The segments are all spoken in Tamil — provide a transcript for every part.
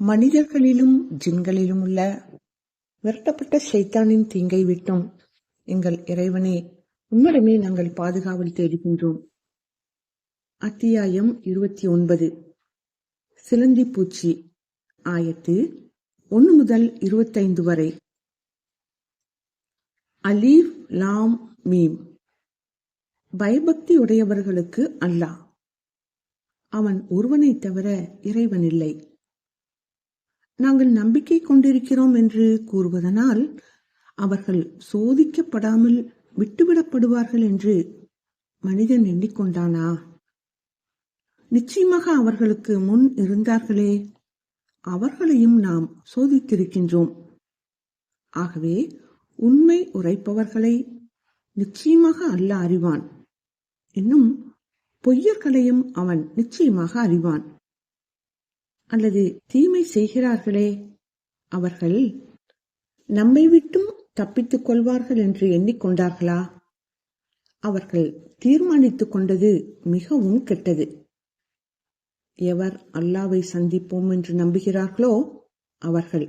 மனிதர்களிலும் ஜின்களிலும் உள்ள விரட்டப்பட்ட சைத்தானின் தீங்கை விட்டும் எங்கள் இறைவனே உம்மிடமே நாங்கள் பாதுகாவல் தேடுகின்றோம். அத்தியாயம் இருபத்தி ஒன்பது. சிலந்தி பூச்சி ஆயத்து ஒன்று முதல் இருபத்தைந்து வரை. அலீஃப் லாம் மீம். பயபக்தி உடையவர்களுக்கு அல்லாஹ். அவன் ஒருவனைத் தவிர இறைவன் இல்லை. நாங்கள் நம்பிக்கை கொண்டிருக்கிறோம் என்று கூறுவதனால் அவர்கள் சோதிக்கப்படாமல் விட்டுவிடப்படுவார்கள் என்று மனிதன் எண்ணிக்கொண்டானா? நிச்சயமாக அவர்களுக்கு முன் இருந்தார்களே. அவர்களையும் நாம் சோதித்திருக்கின்றோம். ஆகவே உண்மை உரைப்பவர்களை நிச்சயமாக அல்ல அறிவான். இன்னும் பொய்யர்களையும் அவன் நிச்சயமாக அறிவான். அல்லது தீமை செய்கிறார்களே? அவர்கள் நம்மை விட்டும் தப்பித்துக் கொள்வார்கள் என்று எண்ணிக்கொண்டார்களா அவர்கள் தீர்மானித்துக் கொண்டது மிகவும் கெட்டது. எவர் அல்லாவை சந்திப்போம் என்று நம்புகிறார்களோ அவர்கள்?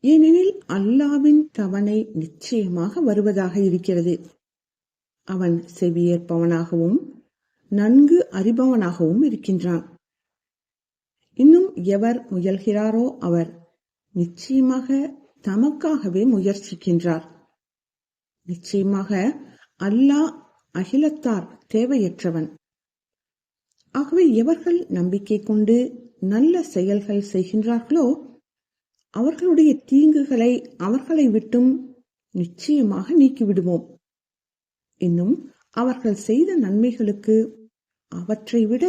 ஏனெனில் அல்லாவின் தவணை நிச்சயமாக வருவதாக இருக்கிறது. அவன் செவியேற்பவனாகவும் நன்கு அறிபவனாகவும் இருக்கின்றான். இன்னும் எவர் முயல்கிறாரோ அவர் நிச்சயமாக தமக்காகவே முயற்சிக்கின்றார். நிச்சயமாக அல்லாஹ் அகிலத்தார் தேவையற்றவன். ஆகவே எவர்கள் நம்பிக்கை கொண்டு நல்ல செயல்கள் செய்கின்றார்களோ அவர்களுடைய தீங்குகளை அவர்களை விட்டும் நிச்சயமாக நீக்கிவிடுவோம். இன்னும் அவர்கள் செய்த நன்மைகளுக்கு அவற்றை விட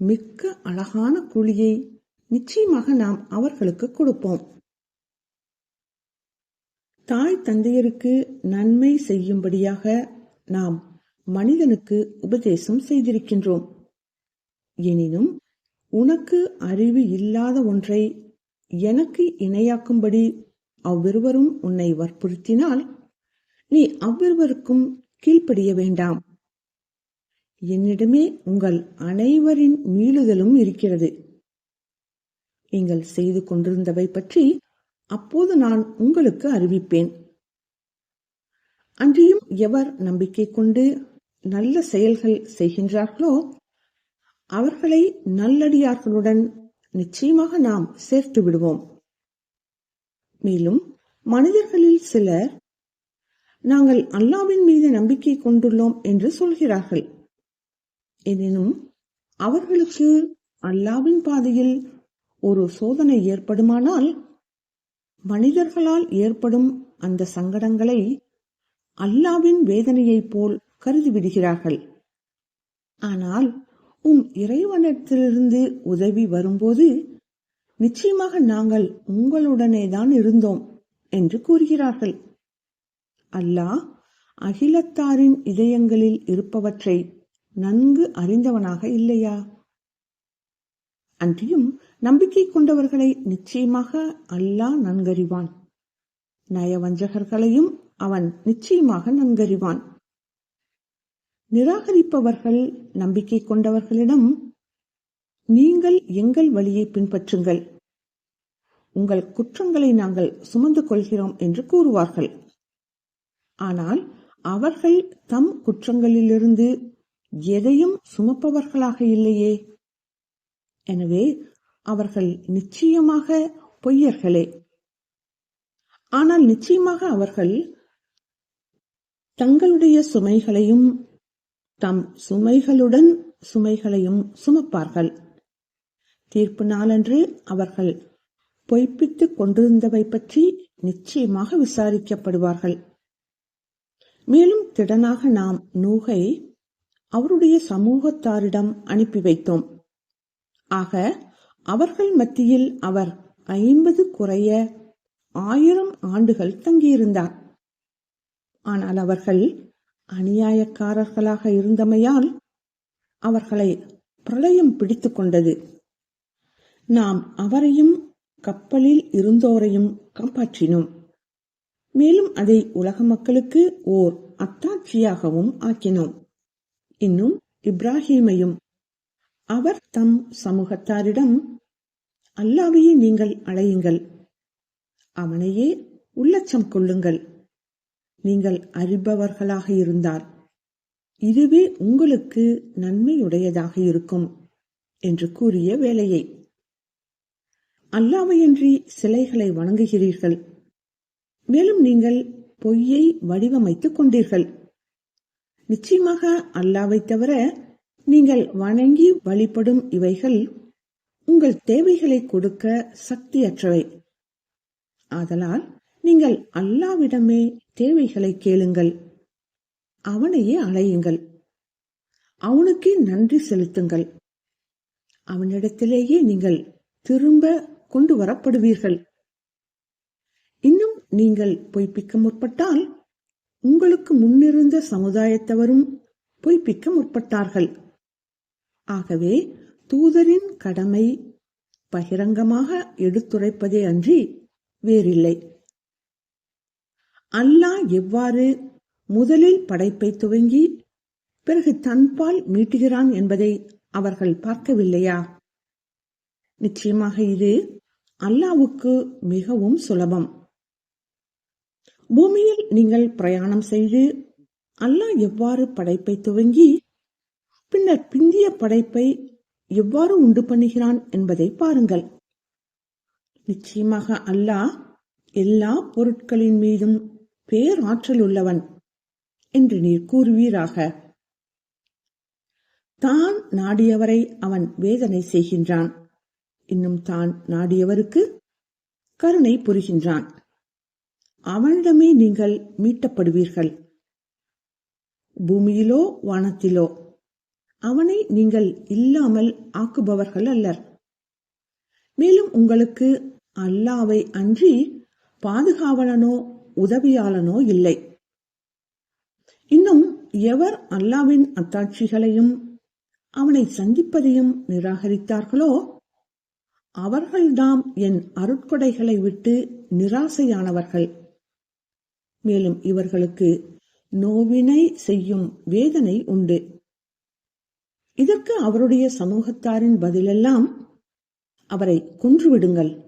மிக்க அழகான கூலியை நிச்சயமாக நாம் அவர்களுக்கு கொடுப்போம். தாய் தந்தையருக்கு நன்மை செய்யும்படியாக நாம் மனிதனுக்கு உபதேசம் செய்திருக்கின்றோம். எனினும் உனக்கு அறிவு இல்லாத ஒன்றை எனக்கு இணையாக்கும்படி அவ்விருவரும் உன்னை வற்புறுத்தினால் நீ அவ்விருவருக்கும் கீழ்ப்படிய வேண்டாம். என்னிடமே உங்கள் அனைவரின் மீளுதலும் இருக்கிறது. நீங்கள் செய்து கொண்டிருந்தவை பற்றி அப்போது நான் உங்களுக்கு அறிவிப்பேன். அன்றியும் எவர் நம்பிக்கை கொண்டு நல்ல செயல்கள் செய்கின்றார்களோ அவர்களை நல்லடியார்களுடன் நிச்சயமாக நாம் சேர்த்து விடுவோம். மேலும் மனிதர்களில் சிலர் நாங்கள் அல்லாவின் மீது நம்பிக்கை கொண்டுள்ளோம் என்று சொல்கிறார்கள். எனினும் அவர்களுக்கு அல்லாவின் பாதையில் ஒரு சோதனை ஏற்படுமானால் மனிதர்களால் ஏற்படும் அந்த சங்கடங்களை அல்லாவின் வேதனையைப் போல் கருதிவிடுகிறார்கள். ஆனால் உம் இறைவனத்திலிருந்து உதவி வரும்போது நிச்சயமாக நாங்கள் உங்களுடனேதான் இருந்தோம் என்று கூறுகிறார்கள். அல்லாஹ் அகிலத்தாரின் இதயங்களில் இருப்பவற்றை நன்கு அறிந்தவனாக இல்லையா? அன்றியும் நம்பிக்கை கொண்டவர்களை நிச்சயமாக அல்லாஹ் நன்கறிவான். நயவஞ்சகர்களையும் அவன் நிச்சயமாக நன்கறிவான். நிராகரிப்பவர்கள் நம்பிக்கை கொண்டவர்களிடம் நீங்கள் எங்கள் வழியை பின்பற்றுங்கள். உங்கள் குற்றங்களை நாங்கள் சுமந்து கொள்கிறோம் என்று கூறுவார்கள். ஆனால் அவர்கள் தம் குற்றங்களிலிருந்து எதையும் சுமப்பவர்களாக இல்லையே. எனவே அவர்கள் நிச்சயமாக பொய்யர்களே. ஆனால் நிச்சயமாக அவர்கள் தங்களுடைய சுமைகளையும் தம் சுமைகளுடன் சுமைகளையும் சுமப்பார்கள். தீர்ப்பு நாளன்று அவர்கள் பொய்ப்பித்துக் கொண்டிருந்தவை பற்றி நிச்சயமாக விசாரிக்கப்படுவார்கள். மேலும் திடனாக நாம் நூகை அவருடைய சமூகத்தாரிடம் அனுப்பி வைத்தோம். ஆக அவர்கள் மத்தியில் அவர் ஐம்பது குறைய ஆயிரம் ஆண்டுகள் தங்கியிருந்தார். ஆனால் அவர்கள் அநியாயக்காரர்களாக இருந்தமையால் அவர்களை பிரளயம் பிடித்துக் கொண்டது. நாம் அவரையும் கப்பலில் இருந்தோரையும் காப்பாற்றினோம். மேலும் அதை உலக மக்களுக்கு ஓர் அத்தாட்சியாகவும் ஆக்கினோம். இன்னும் இப்ராஹீமையும். அவர் தம் சமூகத்தாரிடம் அல்லாவையே நீங்கள் அழையுங்கள். அவனையே உள்ளச்சம் கொள்ளுங்கள். நீங்கள் அறிபவர்களாக இருந்தார் இதுவே உங்களுக்கு நன்மையுடையதாக இருக்கும் என்று கூறிய வேலையை அல்லாவையன்றி சிலைகளை வணங்குகிறீர்கள். மேலும் நீங்கள் பொய்யை வடிவமைத்துக் கொண்டீர்கள். நிச்சயமாக அல்லாவை தவிர நீங்கள் வணங்கி வழிபடும் இவைகள் உங்கள் தேவைகளை கொடுக்க சக்தியற்றவை. ஆதலால் நீங்கள் அல்லாவிடமே தேவைகளை கேளுங்கள். அவனையே அலையுங்கள். அவனுக்கே நன்றி செலுத்துங்கள். அவனிடத்திலேயே நீங்கள் திரும்ப கொண்டு வரப்படுவீர்கள். இன்னும் நீங்கள் பொய்ப்பிக்க முற்பட்டால் உங்களுக்கு முன்னிருந்த சமுதாயத்தவரும் பொய்ப்பிக்க முற்பட்டார்கள். ஆகவே தூதரின் கடமை பகிரங்கமாக எடுத்துரைப்பதே அன்றி வேறில்லை. அல்லாஹ் எவ்வாறு முதலில் படைப்பை துவங்கி பிறகு தன்பால் மீட்டுகிறான் என்பதை அவர்கள் பார்க்கவில்லையா? நிச்சயமாக இது அல்லாவுக்கு மிகவும் சுலபம். பூமியில் நீங்கள் பிரயாணம் செய்து அல்லாஹ் எவ்வாறு படைப்பை துவங்கி பின்னர் பிந்திய படைப்பை எவ்வாறு உண்டு பண்ணுகிறான் என்பதை பாருங்கள். நிச்சயமாக அல்லாஹ் எல்லா பொருட்களின் மீதும் பேராற்றல் உள்ளவன் என்று நீர் கூறுவீராக. தான் நாடியவரை அவன் வேதனை செய்கின்றான். இன்னும் தான் நாடியவருக்கு கருணை புரிகின்றான். அவனிடமே நீங்கள் மீட்டப்படுவீர்கள். பூமியிலோ வானத்திலோ அவனை நீங்கள் இல்லாமல் ஆக்குபவர்கள் அல்லர். மேலும் உங்களுக்கு அல்லாவை அன்றி பாதுகாவலனோ உதவியாளனோ இல்லை. இன்னும் எவர் அல்லாவின் அத்தாட்சிகளையும் அவனை சந்திப்பதையும் நிராகரித்தார்களோ அவர்கள்தாம் என் அருட்கொடைகளை விட்டு நிராசையானவர்கள். மேலும் இவர்களுக்கு நோவினை செய்யும் வேதனை உண்டு. இதற்கு அவருடைய சமூகத்தாரின் பதிலெல்லாம் அவரை கொன்றுவிடுங்கள்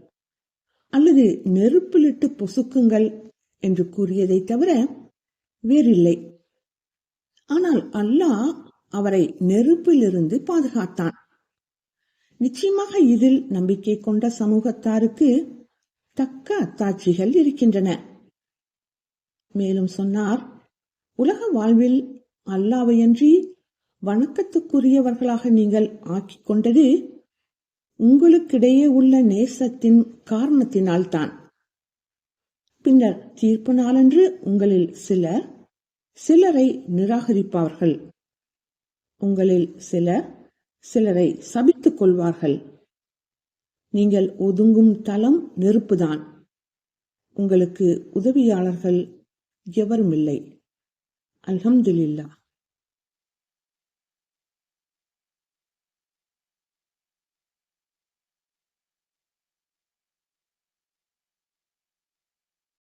அல்லது நெருப்பிலிட்டு பொசுக்குங்கள் என்று கூறியதை தவிர வேறில்லை. ஆனால் அல்லாஹ் அவரை நெருப்பிலிருந்து பாதுகாத்தான். நிச்சயமாக இதில் நம்பிக்கை கொண்ட சமூகத்தாருக்கு தக்க அத்தாட்சிகள் இருக்கின்றன. மேலும் சொன்னார் உலக வாழ்வில் அல்லாவையன்றி வணக்கத்துக்குரியவர்களாக நீங்கள் ஆக்கிக் கொண்டது உங்களுக்கிடையே உள்ள நேசத்தின் காரணத்தினால்தான். பின்னர் தீர்ப்பு நாளன்று உங்களில் சிலர் சிலரை நிராகரிப்பார்கள். உங்களில் சிலர் சிலரை சபித்துக் கொள்வார்கள். நீங்கள் ஒதுங்கும் தளம் நெருப்புதான். உங்களுக்கு உதவியாளர்கள் எவருமில்லை அல்ஹம்துலில்லா